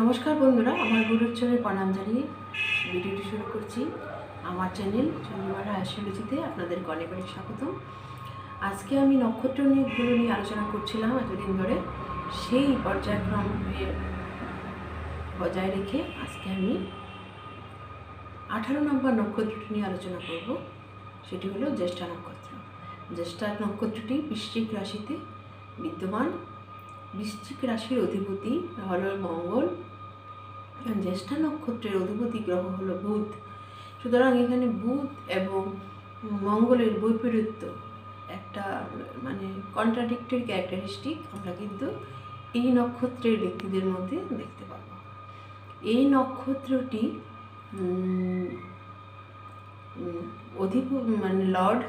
নমস্কার বন্ধুরা, আমার গুরুর চরণে প্রণাম জানিয়ে ভিডিওটি শুরু করছি। আমার চ্যানেল চন্দ্রমারা অ্যাস্ট্রোলজিতে আপনাদের অনেক অনেক স্বাগতম। আজকে আমি নক্ষত্র নিয়ে নিয়ে আলোচনা করছিলাম এতদিন ধরে। সেই পর্যায়ক্রম বজায় রেখে আজকে আমি আঠারো নম্বর নক্ষত্রটি নিয়ে আলোচনা করব। সেটি হলো জ্যেষ্ঠা নক্ষত্র। জ্যেষ্ঠা নক্ষত্রটি বৃশ্চিক রাশিতে বিদ্যমান। বৃশ্চিক রাশির অধিপতি হলো মঙ্গল। জ্যেষ্ঠা নক্ষত্রের অধিপতি গ্রহ হলো বুধ। সুতরাং এখানে বুধ এবং মঙ্গলের বৈপরীত্য একটা মানে কন্ট্রাডিক্টরি ক্যারেক্টারিস্টিক আমরা কিন্তু এই নক্ষত্রের ব্যক্তিদের মধ্যে দেখতে পাবো। এই নক্ষত্রটি অধিপ মানে লর্ড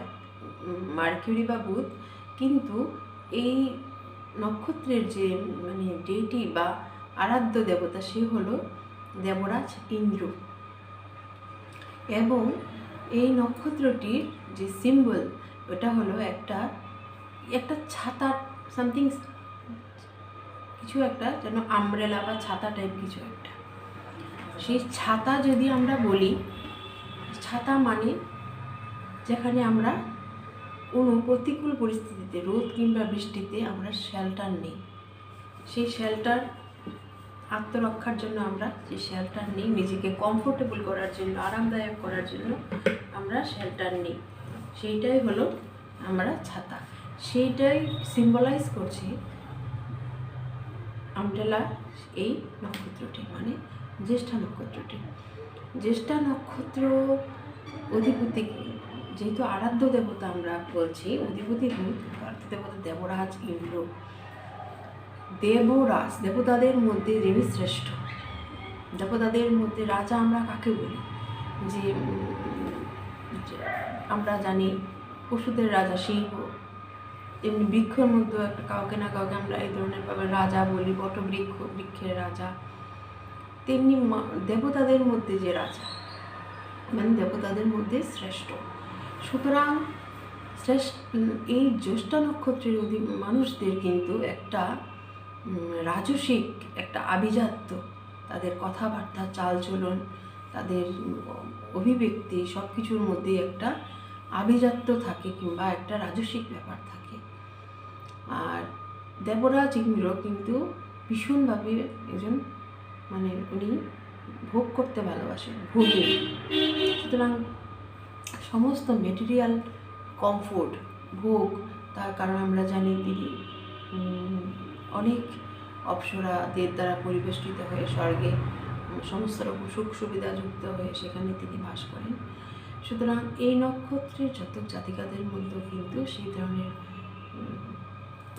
মার্কিউরি বা বুধ কিন্তু এই নক্ষত্রের যে মানে ডেটি বা আরাধ্য দেবতা, সে হলো দেবরাজ ইন্দ্র। এবং এই নক্ষত্রটির যে সিম্বল ওটা হলো একটা একটা ছাতা সামথিং কিছু একটা, যেন আমব্রেলা বা ছাতা টাইপ কিছু একটা। সেই ছাতা যদি আমরা বলি, ছাতা মানে যেখানে আমরা কোনো প্রতিকূল পরিস্থিতিতে, রোদ কিংবা বৃষ্টিতে আমরা শেল্টার নেই। সেই শেল্টার আত্মরক্ষার জন্য আমরা যে শেল্টার নিই, নিজেকে কমফোর্টেবল করার জন্য, আরামদায়ক করার জন্য আমরা শেল্টার নিই। সেইটাই হলো আমরা ছাতা। সেইটাই সিম্বলাইজ করছে আমরেলা এই নক্ষত্রটি মানে জ্যেষ্ঠা নক্ষত্রটি। জ্যেষ্ঠা নক্ষত্র অধিপতি যেহেতু আরাধ্য দেবতা আমরা বলছি অধিপতি ভূত দেবতা দেবরাজ ইন্দ্র, দেবরাজ, দেবতাদের মধ্যে যিনি শ্রেষ্ঠ, দেবতাদের মধ্যে রাজা আমরা কাকে বলি? যে, আমরা জানি পশুদের রাজা সিংহ, এমনি বৃক্ষের মধ্যে একটা কাউকে না কাউকে আমরা এই ধরনের ভাবে রাজা বলি, বটবৃক্ষ, বৃক্ষের রাজা, তেমনি দেবতাদের মধ্যে যে রাজা মানে দেবতাদের মধ্যে শ্রেষ্ঠ। সুতরাং শ্রেষ্ঠ এই জ্যেষ্ঠা নক্ষত্রের অধি, মানুষদের কিন্তু একটা রাজসিক, একটা আভিজাত্য। তাদের কথাবার্তা, চালচলন, তাদের অভিব্যক্তি সব কিছুর মধ্যে একটা আভিজাত্য থাকে কিংবা একটা রাজসিক ব্যাপার থাকে। আর দেবরাজ ইন্দ্র কিন্তু ভীষণভাবে একজন মানে উনি ভোগ করতে ভালোবাসেন, ভোগে। সুতরাং সমস্ত মেটেরিয়াল কমফোর্ট ভোগ, তার কারণ আমরা জানি তিনি অনেক অপ্সরাদের দ্বারা পরিবেষ্টিত হয়ে স্বর্গে সমস্ত রকম সুখ সুবিধা যুক্ত হয়ে সেখানে তিনি বাস করেন। সুতরাং এই নক্ষত্রের জাতক জাতিকাদের মধ্যেও কিন্তু সেই ধরনের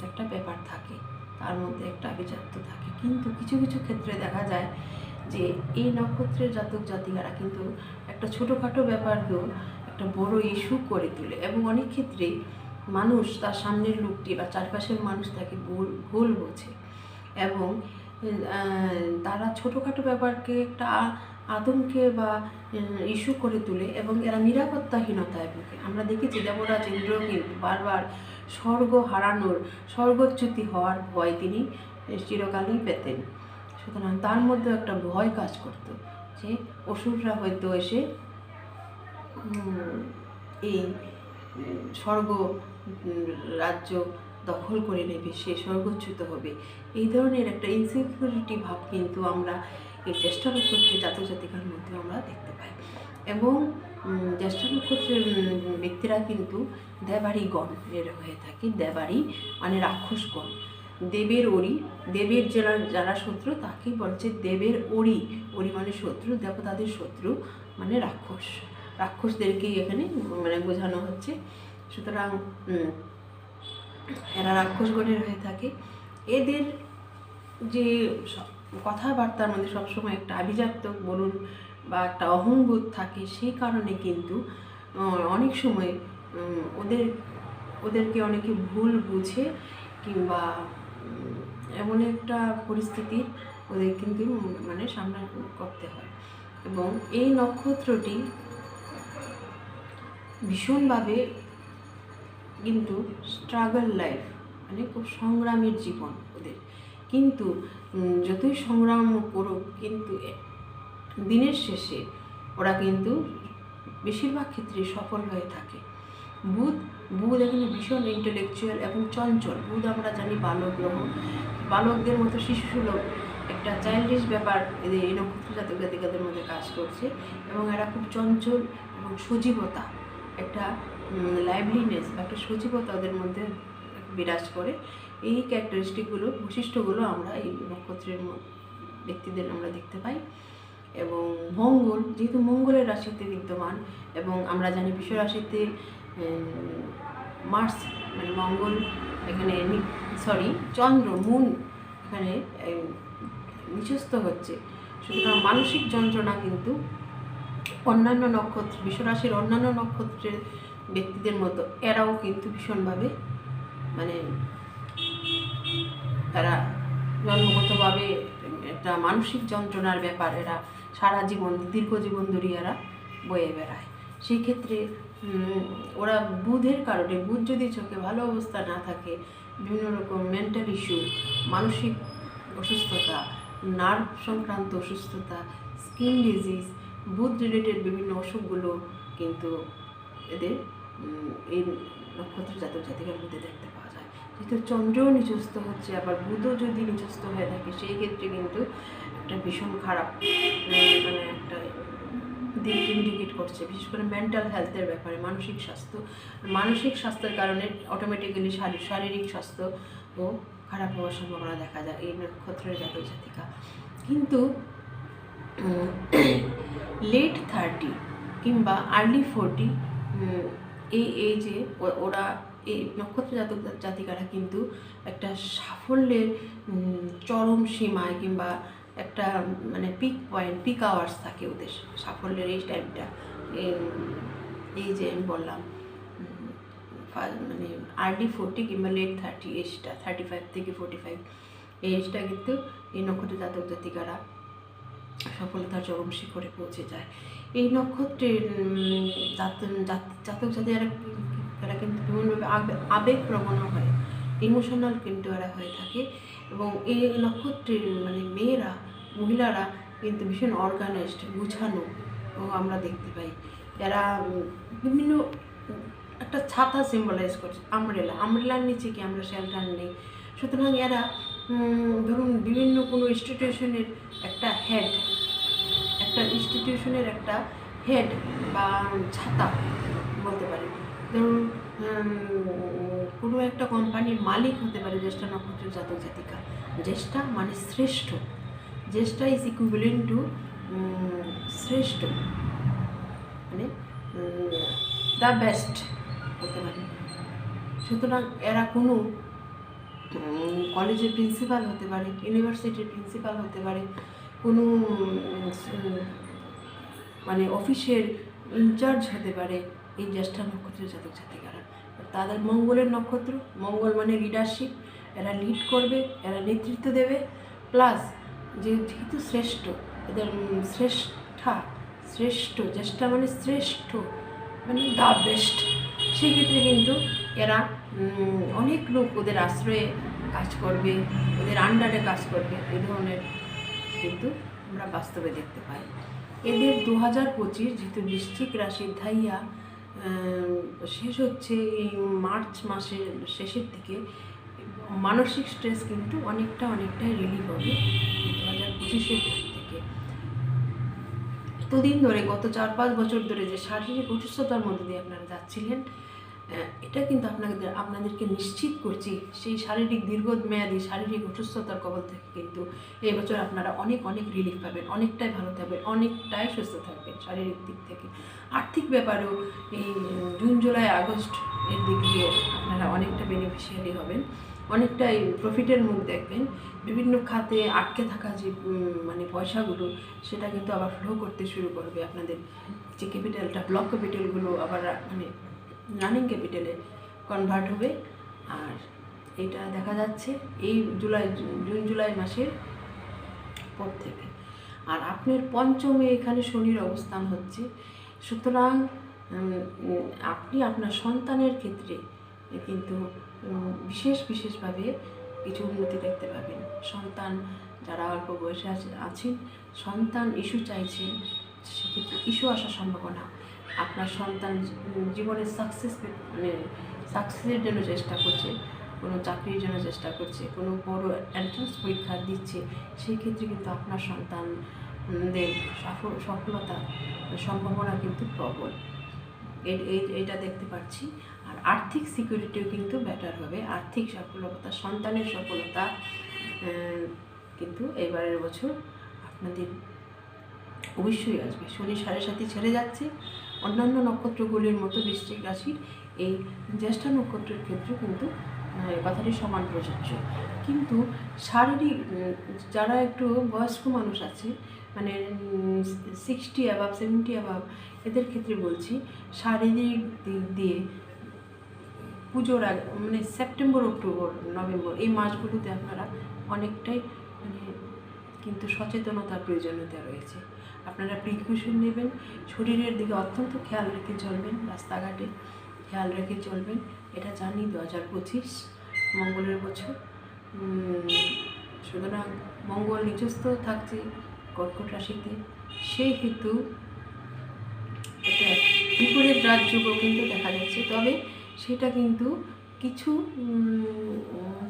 একটা ব্যাপার থাকে, তার মধ্যে একটা আভিজাত্য থাকে। কিন্তু কিছু কিছু ক্ষেত্রে দেখা যায় যে এই নক্ষত্রের জাতক জাতিকারা কিন্তু একটা ছোটোখাটো ব্যাপারকেও একটা বড় ইস্যু করে তোলে এবং অনেক ক্ষেত্রে মানুষ তার সামনের লোকটি বা চারপাশের মানুষ তাকে ভুল ভুল বোঝে এবং তারা ছোটোখাটো ব্যাপারকে একটা আতঙ্কে বা ইস্যু করে তোলে এবং এরা নিরাপত্তাহীনতায় ভোগে। আমরা দেখেছি দেবরাজ ইন্দ্র বারবার স্বর্গ হারানোর, স্বর্গচ্যুতি হওয়ার ভয় তিনি চিরকালই পেতেন। সুতরাং তার মধ্যে একটা ভয় কাজ করতো যে অসুররা হয়তো এসে এই স্বর্গ রাজ্য দখল করে নেবে, সে স্বর্গচ্যুত হবে। এই ধরনের একটা ইনসিকিউরিটি ভাব কিন্তু আমরা এই জ্যেষ্ঠা নক্ষত্রের জাতক জাতিকার মধ্যে আমরা দেখতে পাই। এবং জ্যেষ্ঠা নক্ষত্রের ব্যক্তিরা কিন্তু দেবাড়িগণ এর হয়ে থাকে, দেবাড়ি মানে রাক্ষসগণ। দেবের ওরি দেবের যারা যারা শত্রু তাকেই বলছে দেবের ওরি ওরি মানে শত্রু, দেবতাদের শত্রু মানে রাক্ষস। রাক্ষসদেরকেই এখানে মানে বোঝানো হচ্ছে। সুতরাং এরা রাক্ষসগণের হয়ে থাকে। এদের যে কথাবার্তার মধ্যে সবসময় একটা আভিজাত্য বলুন বা একটা অহংবোধ থাকে, সেই কারণে কিন্তু অনেক সময় ওদের, ওদেরকে অনেকে ভুল বুঝে কিংবা এমন একটা পরিস্থিতি ওদের কিন্তু মানে সামনা করতে হয়। এবং এই নক্ষত্রটি ভীষণভাবে কিন্তু স্ট্রাগল লাইফ মানে খুব সংগ্রামের জীবন ওদের। কিন্তু যতই সংগ্রাম করুক, কিন্তু দিনের শেষে ওরা কিন্তু বেশিরভাগ ক্ষেত্রে সফল হয়ে থাকে। বুধ বুধ এখানে ভীষণ ইন্টেলেকচুয়াল এবং চঞ্চল। বুধ আমরা জানি বালক গ্রহ। বালকদের মতো শিশু সুলভ একটা চাইল্ডিশ ব্যাপার এদের এই নক্ষত্র জাতক জাতিকাদের মধ্যে কাজ করছে এবং এরা খুব চঞ্চল এবং সজীবতা। একটা লাইভলিনেস বা একটা সজীবতা ওদের মধ্যে বিরাজ করে। এই ক্যারেক্টারিস্টিকগুলো বৈশিষ্ট্যগুলো আমরা এই নক্ষত্রের ব্যক্তিদের আমরা দেখতে পাই। এবং মঙ্গল, যেহেতু মঙ্গলের রাশিতে বিদ্যমান এবং আমরা জানি বিশ্ব রাশিতে মার্স মানে মঙ্গল এখানে সরি চন্দ্র, মুন এখানে নিচস্থ হচ্ছে। সুতরাং মানসিক যন্ত্রণা কিন্তু অন্যান্য নক্ষত্র, বিশ্বরাশির অন্যান্য নক্ষত্রের ব্যক্তিদের মতো এরাও কিন্তু ভীষণভাবে মানে তারা জন্মগতভাবে একটা মানসিক যন্ত্রণার ব্যাপার, এরা সারা জীবন, দীর্ঘ জীবন ধরে এরা বয়ে বেড়ায়। সেই ক্ষেত্রে ওরা বুধের কারণে, বুধ যদি চোখে ভালো অবস্থা না থাকে, বিভিন্ন রকম মেন্টাল ইস্যু মানসিক অসুস্থতা নার্ভ সংক্রান্ত অসুস্থতা স্কিন ডিজিজ বুধ রিলেটেড বিভিন্ন অসুখগুলো কিন্তু এদের এই নক্ষত্র জাতক জাতিকার মধ্যে দেখতে পাওয়া যায়। যেহেতু চন্দ্রও নিচস্থ হচ্ছে, আবার বুধও যদি নিচস্থ হয়ে থাকে, সেই ক্ষেত্রে কিন্তু একটা ভীষণ খারাপ মানে একটা দিক ইন্ডিকেট করছে। বিশেষ করে মেন্টাল হেলথের ব্যাপারে, মানসিক স্বাস্থ্য, মানসিক স্বাস্থ্যের কারণে অটোমেটিক্যালি শারীরিক স্বাস্থ্য ও খারাপ হওয়ার সম্ভাবনা দেখা যায় এই নক্ষত্রের জাতক জাতিকা। কিন্তু লেট থার্টি কিংবা আর্লি ফোরটি এই এজে ওরা এই নক্ষত্র জাতক, জাতিকারা কিন্তু একটা সাফল্যের চরম সীমায় কিংবা একটা মানে পিক পয়েন্ট পিক আওয়ার্স থাকে ওদের সাফল্যের এই টাইমটা এই যে আমি বললাম মানে আর্লি ফোরটি কিংবা লেট থার্টি এজটা থার্টি ফাইভ থেকে ফোর্টি ফাইভ এই এজটা কিন্তু এই নক্ষত্র জাতক, জাতিকারা সফলতার চরম শিখরে পৌঁছে যায়। এই নক্ষত্রের জাত- জাত- জাতক জাতিকারা এরা কিন্তু বিভিন্নভাবে আবে- আবেগপ্রবণ হয়। ইমোশনাল কিন্তু এরা হয়ে থাকে এবং এই নক্ষত্রের মানে মেয়েরা, মহিলারা কিন্তু ভীষণ অর্গানাইজড গুছানো আমরা দেখতে পাই। এরা বিভিন্ন একটা ছাতা সিম্বলাইজ করছে আমরেলা আমরেলার নিচে কি আমরা শেল্টার নেই। সুতরাং এরা ধরুন বিভিন্ন কোনো ইনস্টিটিউশনের একটা হেড একটা ইনস্টিটিউশনের একটা হেড বা ছাতা বলতে পারি। ধরুন কোনো একটা কোম্পানির মালিক হতে পারে জ্যেষ্ঠা নক্ষত্রের জাতক জাতিকা। জ্যেষ্ঠা মানে শ্রেষ্ঠ। জ্যেষ্ঠা ইজ ইকুইভ্যালেন্ট টু শ্রেষ্ঠ। মানে দ্য বেস্ট হতে পারে। সুতরাং এরা কোনো কলেজের প্রিন্সিপাল হতে পারে ইউনিভার্সিটির প্রিন্সিপাল হতে পারে, কোনো মানে অফিসের ইনচার্জ হতে পারে এই জ্যেষ্ঠা নক্ষত্রের জাতক জাতিকারা। তাদের মঙ্গলের নক্ষত্র, মঙ্গল মানে লিডারশিপ এরা লিড করবে, এরা নেতৃত্ব দেবে প্লাস যেহেতু শ্রেষ্ঠ, এদের শ্রেষ্ঠা, শ্রেষ্ঠ, জ্যেষ্ঠা মানে শ্রেষ্ঠ মানে দ্য বেস্ট সেক্ষেত্রে কিন্তু এরা অনেক লোক ওদের আশ্রয়ে কাজ করবে, ওদের আন্ডারে কাজ করবে এই ধরনের কিন্তু আমরা বাস্তবে দেখতে পাই। এদের দু হাজার পঁচিশ যেহেতু বৃশ্চিক রাশির ধাইয়া শেষ হচ্ছে এই মার্চ মাসের শেষের দিকে, মানসিক স্ট্রেস কিন্তু অনেকটা অনেকটাই রিলিফ হবে দু হাজার পঁচিশের থেকে এতদিন ধরে গত চার পাঁচ বছর ধরে যে শারীরিক অসুস্থতার মধ্যে দিয়ে আপনারা যাচ্ছিলেন এটা কিন্তু আপনাদের আপনাদেরকে নিশ্চিত করছি, সেই শারীরিক দীর্ঘমেয়াদী শারীরিক অসুস্থতার কবল থেকে কিন্তু এই বছর আপনারা অনেক অনেক রিলিফ পাবেন, অনেকটাই ভালো থাকবেন, অনেকটাই সুস্থ থাকবেন শারীরিক দিক থেকে। আর্থিক ব্যাপারেও এই জুন, জুলাই, আগস্ট এর দিক দিয়ে আপনারা অনেকটা বেনিফিশিয়ারি হবেন, অনেকটাই প্রফিটের মুখ দেখবেন। বিভিন্ন খাতে আটকে থাকা যে মানে পয়সাগুলো, সেটা কিন্তু আবার ফ্লো করতে শুরু করবে আপনাদের যে ক্যাপিটালটা ব্লক ক্যাপিটালগুলো আবার মানে রানিং ক্যাপিটালে কনভার্ট হবে। আর এটা দেখা যাচ্ছে এই জুলাই, জুন, জুলাই মাসের পর থেকে। আর আপনার পঞ্চমে এখানে শনির অবস্থান হচ্ছে। সুতরাং আপনি আপনার সন্তানের ক্ষেত্রে কিন্তু বিশেষ, বিশেষভাবে কিছু উন্নতি দেখতে পাবেন। সন্তান যারা অল্প বয়সে আছে, আছেন, সন্তান ইস্যু চাইছেন, সেক্ষেত্রে ইস্যু আসার সম্ভাবনা। আপনার সন্তান জীবনে সাকসেস মানে সাকসেসের জন্য চেষ্টা করছে, কোনো চাকরির জন্য চেষ্টা করছে, কোনো বড় এন্ট্রান্স পরীক্ষা দিচ্ছে, সেই ক্ষেত্রে কিন্তু আপনার সন্তানদের সফল সফলতা, সম্ভাবনা কিন্তু প্রবল। এটা দেখতে পাচ্ছি। আর আর্থিক সিকিউরিটিও কিন্তু বেটার হবে। আর্থিক সফলতা, সন্তানের সফলতা কিন্তু এবারের বছর আপনাদের অবশ্যই আসবে। শনি সাড়ে সাথে ছেড়ে যাচ্ছে। অন্যান্য নক্ষত্রগুলির মতো বৃশ্চিক রাশির এই জ্যেষ্ঠা নক্ষত্রের ক্ষেত্রে কিন্তু কথাটি সমান প্রযোজ্য। কিন্তু শারীরিক যারা একটু বয়স্ক মানুষ আছে মানে সিক্সটি অ্যাভাব সেভেন্টি অ্যাভাব এদের ক্ষেত্রে বলছি, শারীরিক দিক দিয়ে পুজোর আগে মানে সেপ্টেম্বর অক্টোবর নভেম্বর এই মাসগুলোতে আপনারা অনেকটাই কিন্তু সচেতনতার প্রয়োজনীয়তা রয়েছে। আপনারা প্রিকশন নেবেন, শরীরের দিকে অত্যন্ত খেয়াল রেখে চলবেন, রাস্তাঘাটে খেয়াল রেখে চলবেন। এটা জানি দু হাজার পঁচিশ, মঙ্গলের বছর। সুতরাং মঙ্গল নিজস্ব থাকছে কর্কট রাশিতে। সেই হেতু এটা বিপরীত রাজযোগও কিন্তু দেখা যাচ্ছে। তবে সেটা কিন্তু কিছু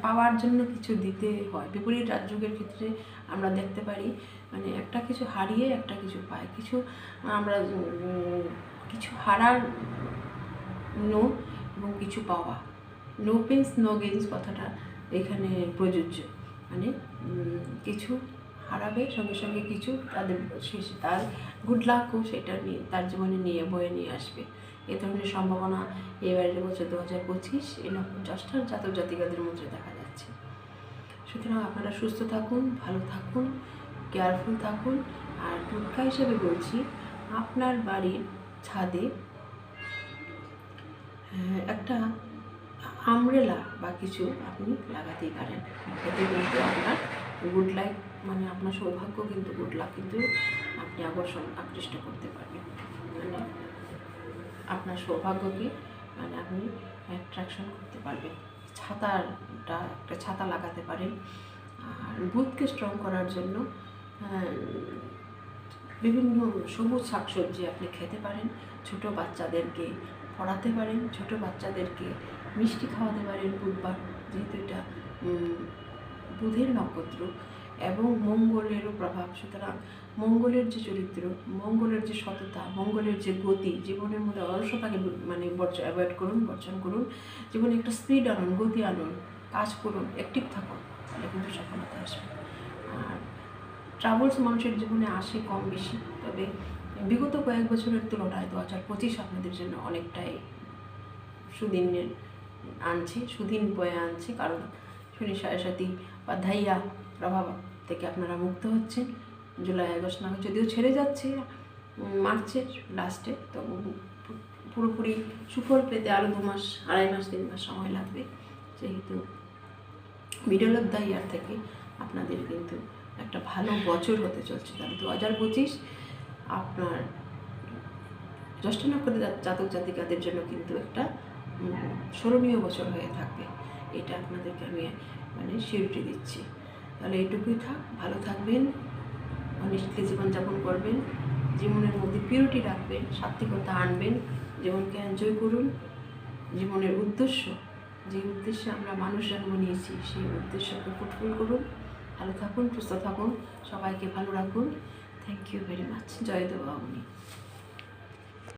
পাওয়ার জন্য কিছু দিতে হয়। বিপরীত রাজযোগের ক্ষেত্রে আমরা দেখতে পারি মানে একটা কিছু হারিয়ে একটা কিছু পাই কিছু আমরা কিছু হারার নো এবং কিছু পাওয়া। নো পেন্স নো গেন্স কথাটা এখানে প্রযোজ্য। মানে কিছু হারাবে, সঙ্গে সঙ্গে কিছু তাদের শেষ, তার গুড লাকও সেটা নিয়ে, তার জীবনে নিয়ে, বয়ে নিয়ে আসবে। এ ধরনের সম্ভাবনা এবারের বছর দু হাজার পঁচিশ এই জ্যেষ্ঠার জাতক জাতিকাদের মধ্যে দেখা যাচ্ছে। সুতরাং আপনারা সুস্থ থাকুন, ভালো থাকুন কেয়ারফুল থাকুন। আর টুটকা হিসেবে বলছি, আপনার বাড়ির ছাদে একটা আমরেলা বা কিছু আপনি লাগাতেই পারেন। এতে কিন্তু আপনার গুড লাক মানে আপনার সৌভাগ্য কিন্তু গুড লাক কিন্তু আপনি আকর্ষণ, আকৃষ্ট করতে পারবেন। আপনার সৌভাগ্যকে মানে আপনি অ্যাট্রাকশন করতে পারবেন। ছাতাটা, একটা ছাতা লাগাতে পারেন। আর বুথকে স্ট্রং করার জন্য বিভিন্ন সবুজ শাকসবজি আপনি খেতে পারেন। ছোট বাচ্চাদেরকে পড়াতে পারেন। ছোট বাচ্চাদেরকে মিষ্টি খাওয়াতে পারেন বুধবার। যেহেতু এটা বুধের নক্ষত্র এবং মঙ্গলেরও প্রভাব। সুতরাং মঙ্গলের যে চরিত্র, মঙ্গলের যে সততা, মঙ্গলের যে গতি, জীবনের মধ্যে অলসতাকে মানে বর্জ অ্যাভয়েড করুন, বর্জন করুন। জীবনে একটা স্পিড আনুন, গতি আনুন, কাজ করুন অ্যাক্টিভ থাকুন, তাহলে কিন্তু সফলতা আসবে। আর ট্রাভেলস মানুষের জীবনে আসে কম বেশি, তবে বিগত কয়েক বছরের তুলনায় দু হাজার পঁচিশ আপনাদের জন্য অনেকটাই সুদিনের আনছে, সুদিন বয়ে আনছে, কারণ শনি, সাড়ে সাথী বা ধাইয়া প্রভাব থেকে আপনারা মুক্ত হচ্ছেন। জুলাই আগস্ট নাগাদ যদিও ছেড়ে যাচ্ছে মার্চের লাস্টে, তো পুরোপুরি সুফল পেতে আরও দু মাস, আড়াই মাস, তিন মাস সময় লাগবে। যেহেতু মিডল অফ দ্য ইয়ার থেকে আপনাদের কিন্তু একটা ভালো বছর হতে চলছে। তাহলে দু হাজার পঁচিশ আপনার জ্যৈষ্ঠ নক্ষত্রের জাতক জাতিকাদের জন্য কিন্তু একটা স্মরণীয় বছর হয়ে থাকবে। এটা আপনাদেরকে আমি মানে শিউরিটি দিচ্ছি। তাহলে এটুকুই থাক, ভালো থাকবেন অনিষ্টে জীবনযাপন করবেন, জীবনের মধ্যে পিউরিটি রাখবেন সাত্বিকতা আনবেন, জীবনকে এনজয় করুন। জীবনের উদ্দেশ্য, যে উদ্দেশ্যে আমরা মানুষ জন্ম নিয়েছি, সেই উদ্দেশ্যকে ফুটফুল করুন। ভালো থাকুন, সুস্থ থাকুন, সবাইকে ভালো রাখুন। Thank you very much Joy Debamoni.